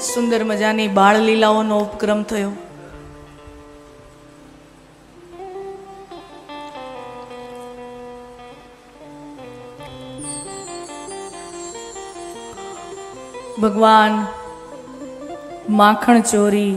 સુંદર મજાની બાળ લીલાઓનો ઉપક્રમ થયો. ભગવાન માખણ ચોરી,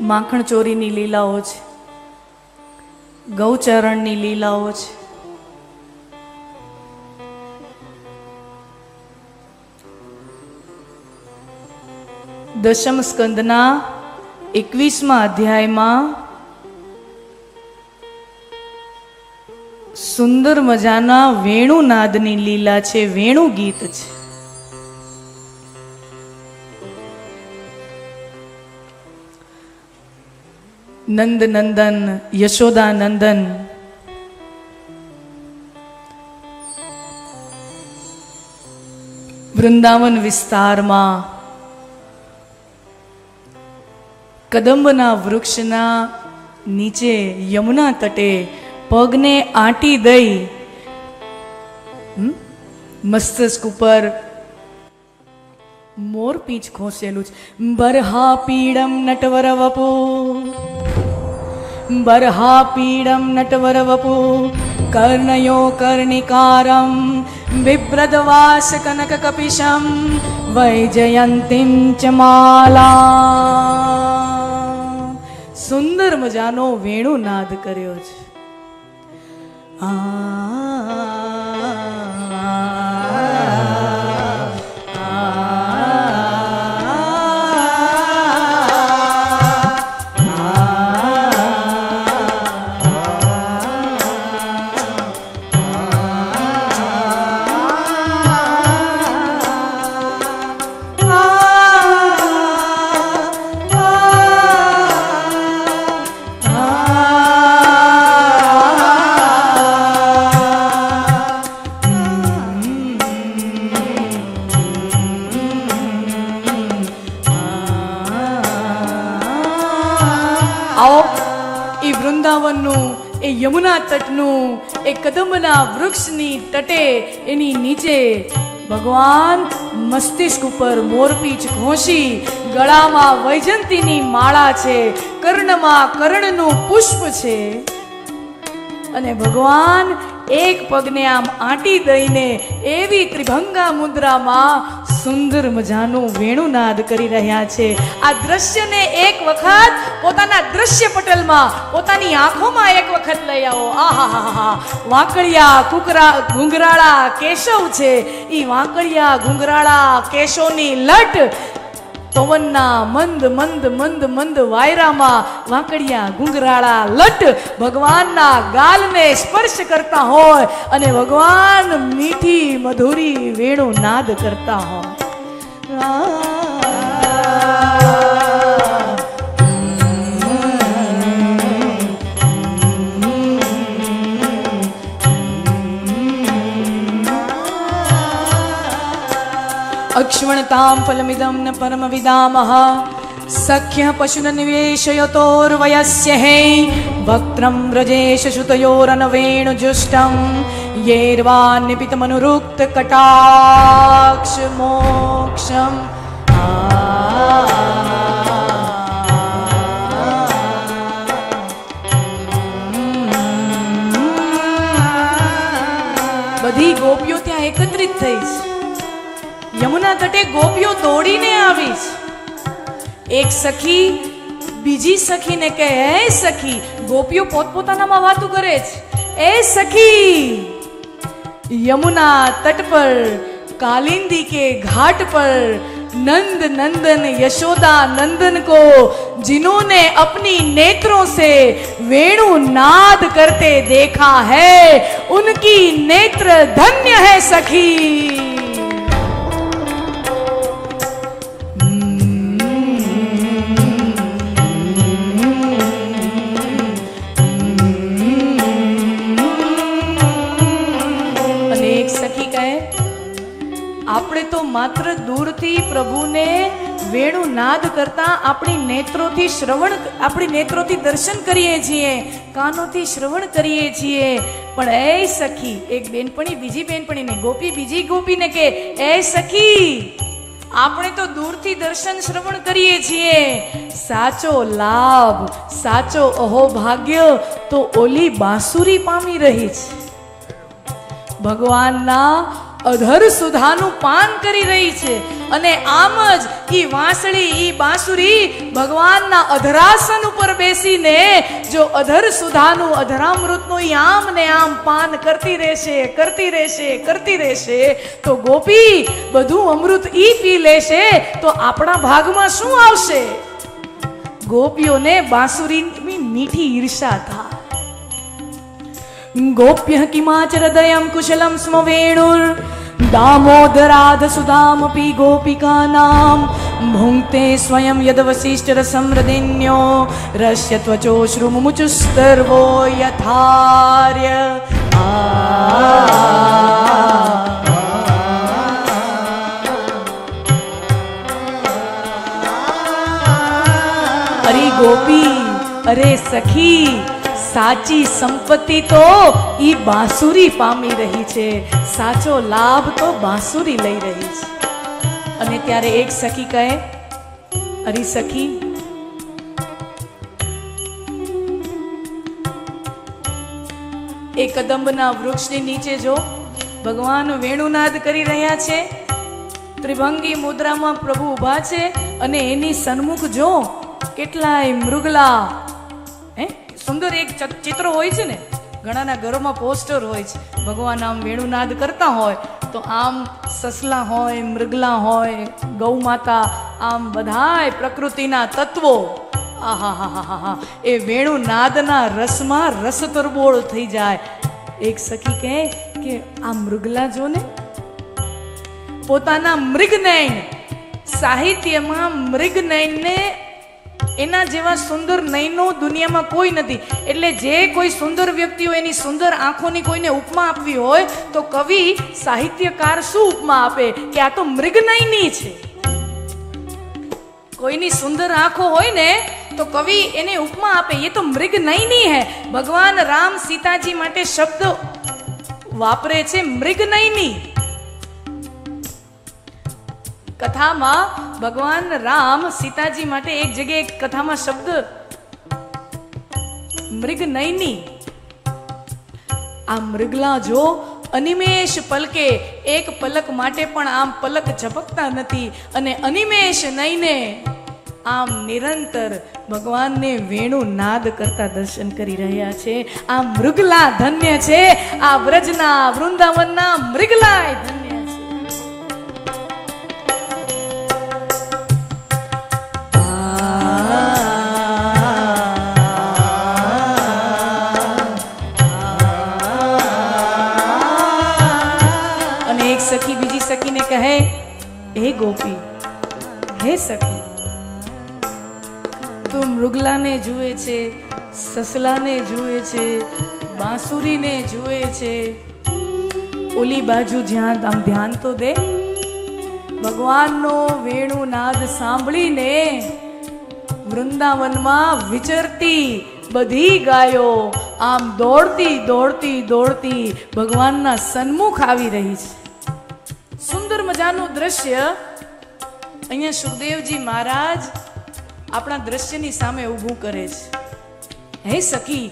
માખણ ચોરીની લીલાઓ છે, ગૌચરણની લીલાઓ છે. દશમ સ્કંદના એકવીસમા અધ્યાયમાં સુંદર મજાના વેણુ નાદની લીલા છે વેણુ ગીત છે. નંદ નંદન યશોદા નંદન વૃંદાવન વિસ્તારમાં કદંબના વૃક્ષના નીચે યમુના તટે પગને આંટી દઈ? મસ્તક ઉપર મોર પીંછ ખોસેલું છે બરહા પીડમ નટવર વપુ બરહા પીડમ નટવર વપુ કર્ણયો કર્ણિકારમ કનક કપિશમ, વૈજયંતીમ ચ માલા સુંદર મજાનો વેણુ નાદ કર્યો છે. આવો વૃંદાવનનું એ યમુના તટનું, એ કદમના વૃક્ષની તટે એની નીચે ભગવાન મસ્તિષ્ક ઉપર મોરપીચ ઘોંસી, ગળામાં વૈજંતીની માળા છે, કર્ણમાં કર્ણનું પુષ્પ છે. અને ભગવાન એક પગને આમ આંટી દઈને એવી ત્રિભંગા મુદ્રામાં સુંદર મજાનું વેણુનાદ કરી રહ્યા છે. આ દ્રશ્યને એક વખત પોતાના દ્રશ્ય પટલમાં, પોતાની આંખોમાં એક વખત લઈ આવો. આહાહાહા વાંકડિયા કુકરા ઘુંઘરાળા કેશવ છે. એ વાંકડિયા ઘુંઘરાળા કેશવની લટ પવનના મંદ મંદ મંદ મંદ વાયરામાં વાંકડિયા, ગુંગરાળા, લટ ભગવાનના ગાલને સ્પર્શ કરતા હોય અને ભગવાન મીઠી, મધુરી વેણુ નાદ કરતા હોય. અક્ષ્મણતાಂ ફલમિદમ ન પરમવિદામઃ સખ્ય પશુન નિવેશયતોર્વયસ્ય હે વક્ત્રમ વ્રજેશ શ્રુતયોરનવેણુજુષ્ટં યેર્વા નિપિતમનુરુક્ત કટાક્ષ મોક્ષમ બધી ગોપીઓ ત્યાં એકત્રિત થઈ છે યમુના તટે ગોપીઓ દોડીને આવી છે એક સખી બીજી સખીને કહે હે સખી ગોપીઓ પોતપોતાનામાં વાતું કરે છે એ સખી યમુના તટ પર कालिंदी के घाट पर नंद नंदन यशोदा नंदन को जिन्होंने अपनी नेत्रों से वेणु नाद करते देखा है उनकी नेत्र धन्य है सखी માત્ર પ્રભુને વેણુ નાદ કરતા આપણી નેત્રોથી શ્રવણ આપણી નેત્રોથી દર્શન કરીએ છીએ, કાનોથી શ્રવણ કરીએ છીએ. પણ એ સખી, એક બેનપણી, બીજી બેનપણીને, ગોપી બીજી ગોપીને કે, એ સખી, આપણે તો દૂરથી દર્શન શ્રવણ કરીએ છીએ. સાચો લાભ, સાચો અહોભાગ્ય તો ઓલી બાંસુરી પામી રહી છે. ભગવાનના અધર સુધાનું પાન કરી રહી છે. અને આમ જ ઈ વાંસળી, ઈ બાંસુરી ભગવાનના અધરાસન ઉપર બેસીને જો અધર સુધાનું અધરામૃતનું આમ ને આમ પાન કરતી રહેશે કરતી રહેશે કરતી રહેશે, તો ગોપી બધું અમૃત ઈ પી લેશે, તો આપણા ભાગમાં શું આવશે? ગોપીઓને બાંસુરીની મીઠી ઈર્ષા થાય. गोप्यः किमाच हृदयं कुशलं स्म वेणुर्दामोदराधसुधामपि गोपिकानां भुङ्क्ते स्वयं यदवसिष्ठरसं हृदिन्यो रस्य त्वचोऽश्रुमुचुस्तर्वो यथार्य अरे गोपी अरे सखी સાચી સંપત્તિ તો ઈ બાંસુરી પામી રહી છે. સાચો લાભ તો બાંસુરી લઈ રહી છે. અને ત્યારે એક સખી કહે, અરી સખી, એ કદંબના વૃક્ષની નીચે જો ભગવાન વેણુનાદ કરી રહ્યા છે, ત્રિભંગી મુદ્રામાં પ્રભુ ઊભા છે અને એની સન્મુખ જો કેટલાય મૃગલા સુંદર એક ચિત્ર હોય છે ને, ઘણાના ઘરોમાં પોસ્ટર હોય છે. ભગવાન આમ વેણુનાદ કરતા હોય, તો આમ સસલા હોય, મૃગલા હોય ગૌ માતા આમ બધાય પ્રકૃતિના તત્વો. આહાહાહાહા. એ વેણુનાદના રસમાં રસ તરબોળ થઈ જાય. એક સખી કહે કે, આ મૃગલા જો ને, પોતાના મૃગનયન, સાહિત્યમાં મૃગનયનને એના જેવા સુંદર નયનો દુનિયામાં કોઈ નથી. એટલે જે કોઈ સુંદર વ્યક્તિ હોય એની સુંદર આંખોની કોઈને ઉપમા આપવી હોય, તો કવિ સાહિત્યકાર શું ઉપમા આપે? કે આ તો મૃગનયની છે. કોઈની સુંદર આંખો હોય ને, તો કવિ એને ઉપમા આપે. એ તો મૃગનયની હે. ભગવાન રામ સીતાજી માટે શબ્દ વાપરે છે મૃગનયની. કથામાં ભગવાન રામ સીતાજી માટે એક જગ્યાએ કથામાં શબ્દ મૃગ નયની આ મૃગલા જો અનિમેષ પલકે, એક પલક માટે પણ આમ પલક ઝપકતા નથી અને અનિમેષ નયને આમ નિરંતર ભગવાનને વેણુ નાદ કરતા દર્શન કરી રહ્યા છે. આ મૃગલા ધન્ય છે. આ વ્રજના વૃંદાવનના મૃગલાય ધન્ય ગોપી, હે સખી. તું મૃગલાને જુએ છે, સસલાને જુએ છે, બાંસુરીને જુએ છે. ઓલી બાજુ જ્યાં આમ ધ્યાન તો દે. ભગવાનનો વેણુ નાદ સાંભળીને વૃંદાવનમાં વિચરતી બધી ગાયો આમ દોડતી દોડતી દોડતી ભગવાનના સન્મુખ આવી રહી છે. મજાનું દ્રશ્ય. અહીંયા સુખદેવજી મહારાજ આપણા દ્રશ્યની સામે ઊભું કરે છે. હે સખી,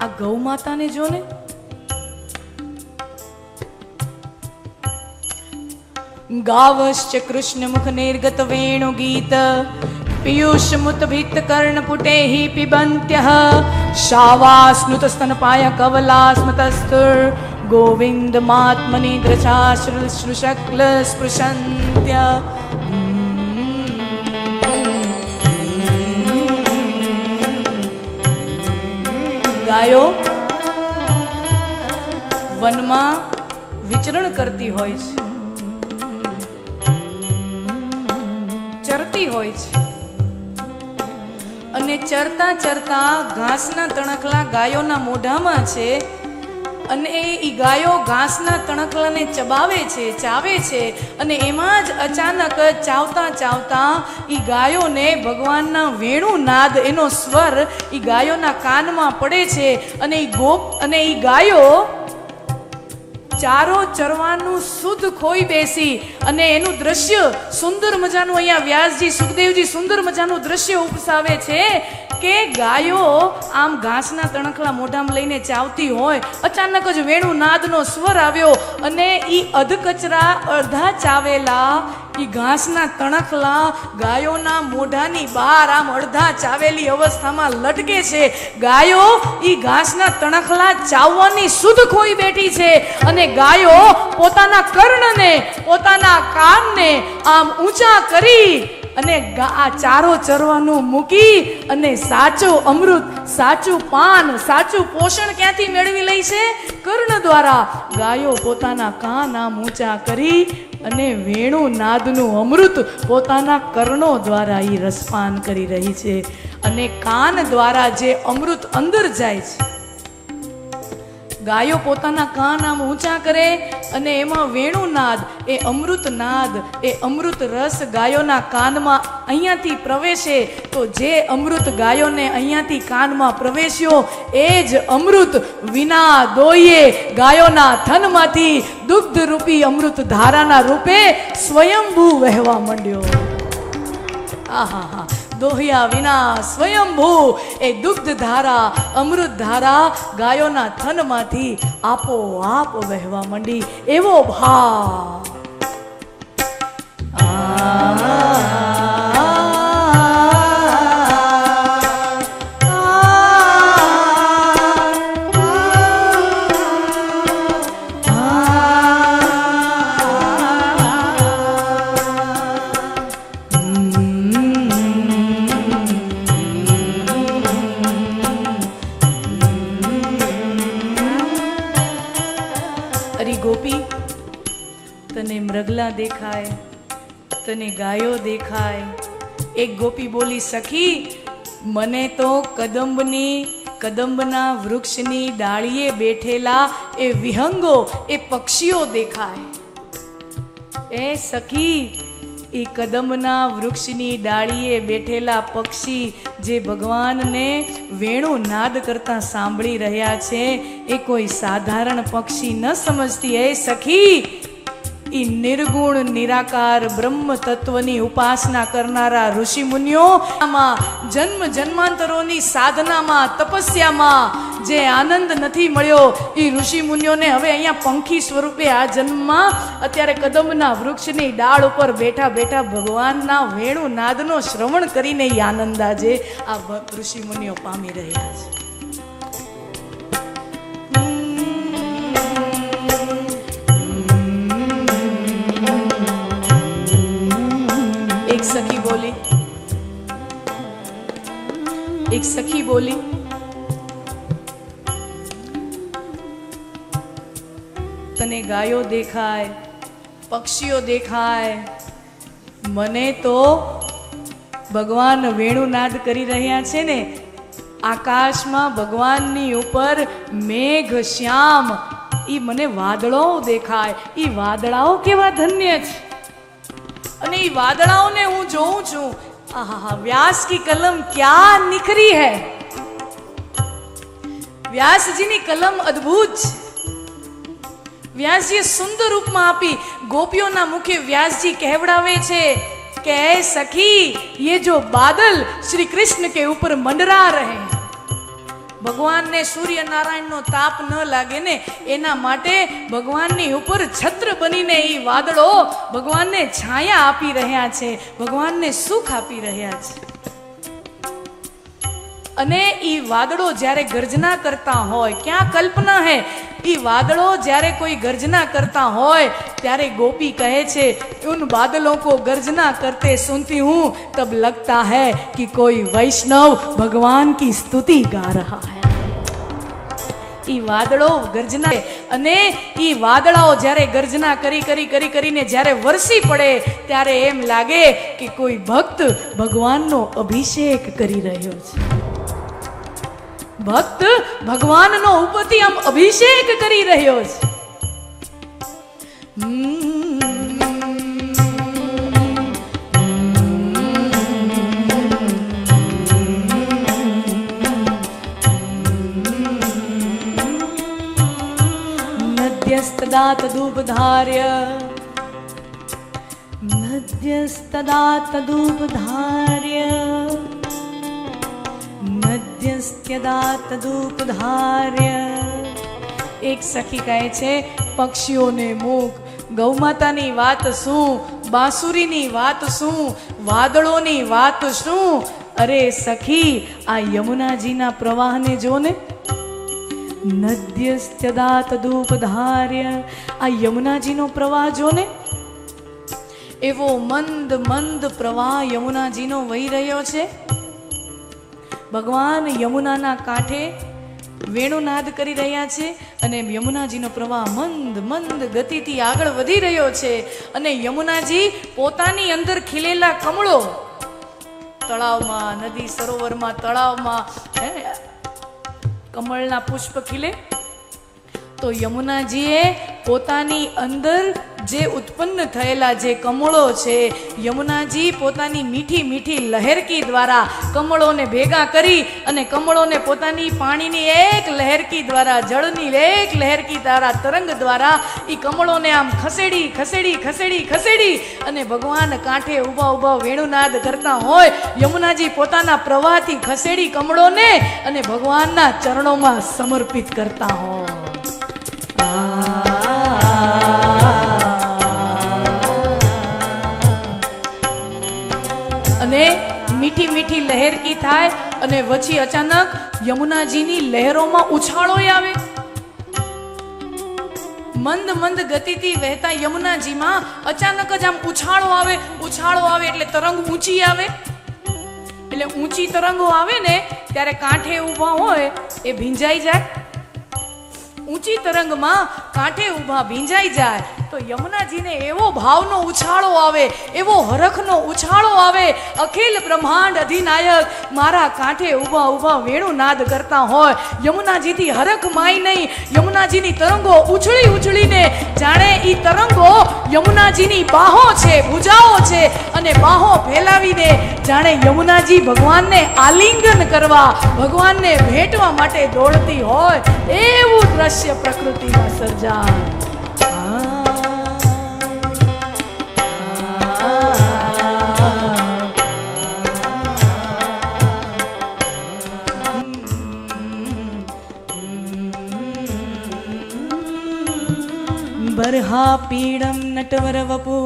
આ ગૌ માતાને જો ને. ગાવશ્ચ કૃષ્ણમુખ નિર્ગત વેણુગીત પિયુષમુતભીત કર્ણપુટેઃ પિબન્ત્યઃ શાવાસ્નુત સ્તનપાય કવલાસ્મતસ્તુર. ગોવિંદમાત્મનિદ્રચા શ્રુશક્લ સ્પૃશન્ત્ય ગાયો વનમાં વિચરણ કરતી હોય છે. ચરતી હોય છે. અને ચરતા ચરતા ઘાસના તણખલા ગાયોના મોઢામાં છે અને એ ગાયો ઘાસના તણકલાને ચબાવે છે, ચાવે છે અને એમાં જ અચાનક ચાવતા ચાવતા એ ગાયોને ભગવાનના વેણુ નાદ એનો સ્વર એ ગાયોના કાનમાં પડે છે અને એ ગોપ અને એ ગાયો ચારો ચરવાનું શુદ્ધ ખોઈ બેસી અને એનું દ્રશ્ય સુંદર મજાનું અહીંયા વ્યાસજી સુખદેવજી સુંદર મજાનું દ્રશ્ય ઉપસાવે છે કે ગાયો આમ ઘાસના તણખલા મોઢામાં લઈને ચાવતી હોય, અચાનક જ વેણુ નાદનો સ્વર આવ્યો અને એ અધકચરા અડધા ચાવેલા. એ ઘાસના તણખલા ગાયોના મોઢાની બહાર આમ અડધા ચાવેલી અવસ્થામાં લટકે છે. ગાયો એ ઘાસના તણખલા ચાવવાની શુદ્ધ ખોઈ બેઠી છે અને ગાયો પોતાના કર્ણને, પોતાના કાનને આમ ઊંચા કરી અને આ ચારો ચરવાનું મૂકી અને સાચું અમૃત, સાચું પાન, સાચું પોષણ ક્યાંથી મેળવી લે છે? કર્ણ દ્વારા ગાયો પોતાના કાન ઊંચા કરી અને વેણુ નાદનું અમૃત પોતાના કર્ણો દ્વારા એ રસપાન કરી રહી છે. અને કાન દ્વારા જે અમૃત અંદર જાય છે. ગાયો પોતાના કાન આમ ઊંચા કરે અને એમાં વેણુ નાદ એ અમૃત નાદ એ અમૃત રસ ગાયોના કાનમાં અહીંયાથી પ્રવેશે, તો જે અમૃત ગાયોને અહીંયાથી કાનમાં પ્રવેશ્યો, એ જ અમૃત વિના દોઈએ ગાયોના થનમાંથી દુગ્ધ રૂપી અમૃત ધારાના રૂપે સ્વયંભૂ વહેવા માંડ્યો આહાહા. દોહ્યા વિના સ્વયંભૂ એ દુગ્ધ ધારા અમૃત ધારા ગાયોના થનમાંથી આપોઆપ વહેવા માંડી એવો ભાવ. અરે તને મૃગલા દેખાય, તને ગાયો દેખાય. એક ગોપી બોલી, સખી, મને તો કદંબની, કદંબના વૃક્ષની ડાળીએ બેઠેલા એ વિહંગો, એ પક્ષીઓ દેખાય. એ સખી એ કદમના વૃક્ષની ડાળીએ બેઠેલા પક્ષી જે ભગવાનને વેણુ નાદ કરતા સાંભળી રહ્યા છે, એ કોઈ સાધારણ પક્ષી ન સમજતી. એ સખી ઈ નિર્ગુણ, નિરાકાર બ્રહ્મ તત્વની ઉપાસના કરનારા ઋષિ મુનિઓ આમાં જન્મ જન્માંતરોની સાધનામાં, તપસ્યામાં જે આનંદ નથી મળ્યો એ ઋષિ મુનિઓને હવે અહીંયા પંખી સ્વરૂપે આ જન્મમાં અત્યારે કદમના વૃક્ષની ડાળ ઉપર બેઠા બેઠા ભગવાનના વેણુ નાદનો શ્રવણ કરીને એ આનંદ આજે આ ઋષિ મુનિઓ પામી રહ્યા છે. એક સખી બોલી. એક સખી બોલી. તને ગાયો દેખાય, પક્ષીઓ દેખાય, મને તો ભગવાન વેણુનાદ કરી રહ્યા છે ને, આકાશમાં ભગવાનની ઉપર મેઘ, શ્યામ એ મને વાદળો દેખાય એ વાદળાઓ કેવા ધન્ય છે. અને એ વાદળાઓને હું જોઉં છું. આહા વ્યાસ કી કલમ ક્યાં નિખરી હે? વ્યાસજીની કલમ અદ્ભુત છે. વ્યાસજીએ સુંદર રૂપમાં આપી ગોપીઓના મુખે વ્યાસજી કહેવડાવે છે કે સખી, યે જો બાદલ શ્રી કૃષ્ણ કે ઉપર મંડરા રહે. ભગવાનને સૂર્યનારાયણનો તાપ ન લાગે ને, એના માટે ભગવાનની ઉપર છત્ર બનીને એ વાદળો ભગવાનને છાયા આપી રહ્યા છે, ભગવાનને સુખ આપી રહ્યા છે. અને એ વાદળો જ્યારે ગર્જના કરતા હોય, ક્યાં કલ્પના હે? એ વાદળો જ્યારે કોઈ ગર્જના કરતા હોય, ત્યારે ગોપી કહે છે, ઉન બાદલો કો ગર્જના કરતે સુનતી હું, તબ લગતા હે કે કોઈ વૈષ્ણવ ભગવાન કી સ્તુતિ ગા રહા હે. એ વાદળો ગર્જના અને એ વાદળાઓ જ્યારે ગર્જના કરી કરી કરી, કરીને જ્યારે વરસી પડે, ત્યારે એમ લાગે કે કોઈ ભક્ત ભગવાનનો અભિષેક કરી રહ્યો છે. ભક્ત ભગવાનનો ઉપતિ આમ અભિષેક કરી રહ્યો છે. નદ્યસ્તદા તદુપધાર્ય નદ્યસ્તદા તદુપધાર્ય નદ્યસ્ત્યદા તદુપધાર્ય એક સખી કહે છે, પક્ષીઓને મુખ ગૌમાતાની વાત શું? બાંસુરીની વાત શું? વાદળોની વાત શું? અરે સખી, આ યમુનાજીના પ્રવાહને જો ને. નદ્યસ્ત્યદા તદુપધાર્ય આ યમુનાજીનો પ્રવાહ જો ને. એવો મંદ મંદ પ્રવાહ યમુનાજીનો વહી રહ્યો છે. ભગવાન યમુનાના કાંઠે વેણુનાદ કરી રહ્યા છે અને યમુનાજીનો પ્રવાહ મંદ મંદ ગતિથી આગળ વધી રહ્યો છે. અને યમુનાજી પોતાની અંદર ખીલેલા કમળો તળાવમાં, નદી સરોવરમાં, તળાવમાં કમળના પુષ્પ ખીલે. તો યમુનાજીએ પોતાની અંદર જે ઉત્પન્ન થયેલા જે કમળો છે, યમુનાજી પોતાની મીઠી મીઠી લહેરકી દ્વારા કમળોને ભેગા કરી અને કમળોને પોતાની પાણીની એક લહેરકી દ્વારા, જળની એક લહેરકી દ્વારા, તરંગ દ્વારા એ કમળોને આમ ખસેડી ખસેડી ખસેડી ખસેડી અને ભગવાન કાંઠે ઊભા ઊભા વેણુનાદ કરતા હોય, યમુનાજી પોતાના પ્રવાહથી ખસેડી કમળોને અને ભગવાનના ચરણોમાં સમર્પિત કરતા હોય. અને પછી અચાનક યમુનાજીની લહેરોમાં ઉછાળો આવે. મંદ મંદ ગતિથી વહેતા યમુનાજીમાં અચાનક જ આમ ઉછાળો આવે ઉછાળો આવે એટલે તરંગ ઊંચી આવે. એટલે ઊંચી તરંગો આવે ને ત્યારે કાંઠે ઊભા હોય એ ભીંજાઈ જાય. ઊંચી તરંગમાં કાંઠે ઊભા ભીંજાઈ જાય તો યમુનાજીને એવો ભાવનો ઉછાળો આવે, એવો હરખનો ઉછાળો આવે, અખિલ બ્રહ્માંડ અધિનાયક મારા કાંઠે ઊભા ઊભા વેણુનાદ કરતા હોય. યમુનાજીથી હરખ માય નહીં, યમુનાજીની તરંગો ઉછળી ઉછળીને જાણે એ તરંગો યમુનાજીની બાહો છે, ભૂજાઓ છે અને બાહો ફેલાવીને જાણે યમુનાજી ભગવાનને આલિંગન કરવા, ભગવાનને ભેટવા માટે દોડતી હોય. એવું દ્રશ્ય પ્રકૃતિમાં સર્જાય. બર્હા પીડમ નટવર વપુ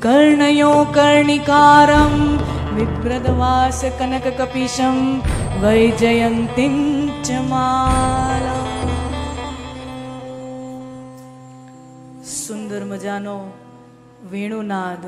કર્ણયો કર્ણિકારમ વિપ્રદવાસ કનક કપિશમ વૈજયંતીમ ચ માલા સુંદર મજાનો વેણુનાદ